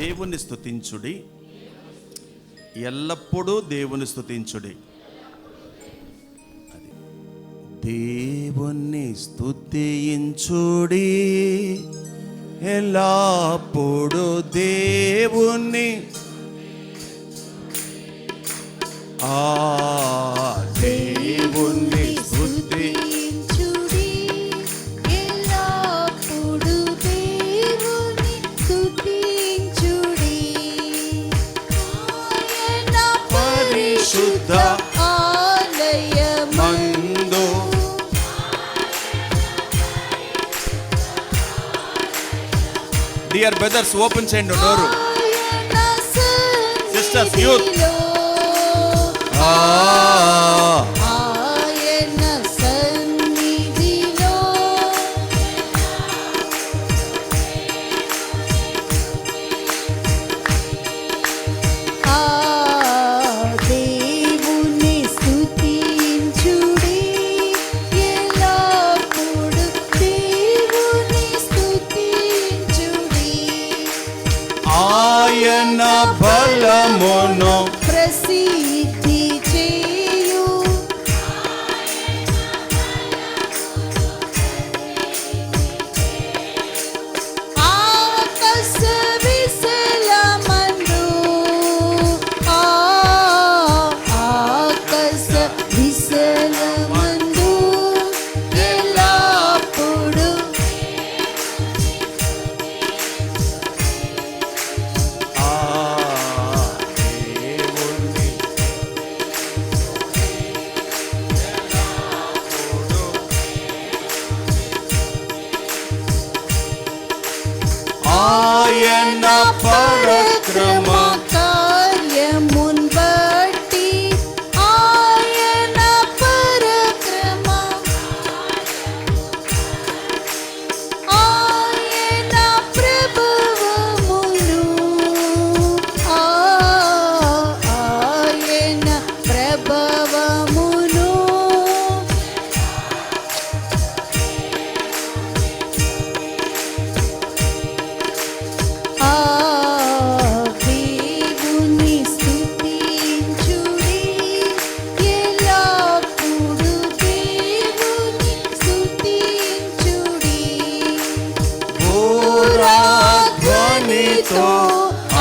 దేవుని స్థుతించుడి ఎల్లప్పుడూ దేవుని స్థుతించుడి దేవుణ్ణి స్థుతించుడి ఎల్లప్పుడు దేవుణ్ణి ఆ పరిశుద్ధ ఆలయమందు. డియర్ బ్రదర్స్ ఓపెన్ చేయండి డోరు. సిస్టర్స్ యూత్ ఆ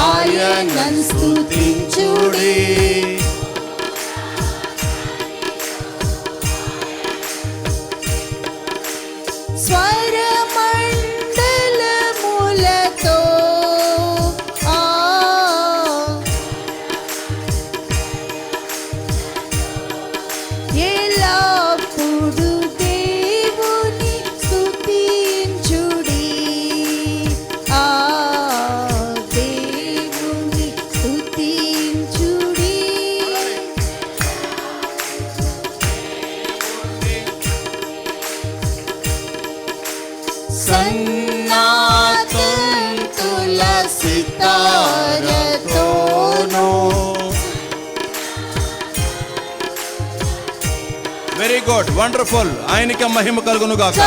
ఆయనను స్తుతించుడే. సితారతోను. వెరీ గుడ్ వండర్ఫుల్ ఆయనకి మహిమ కలుగును గాక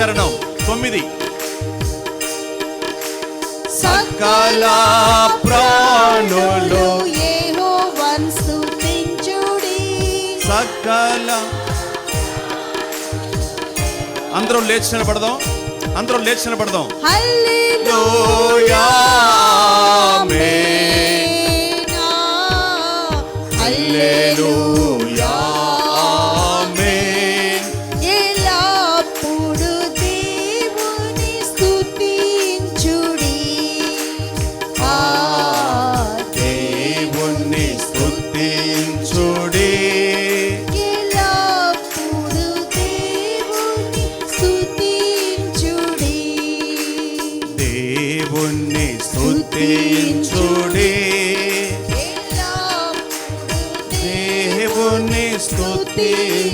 చరణం తొమ్మిది. సకల ప్రాణులు సకల. అందరం లేచి నిలబడదాం. అందరం లేచి నిలబడదాం. హల్లెలూయా. స్తుతించుడి. దేవుణ్ణి స్తుతించుడి. దేవుణ్ణి స్తుతించుడి.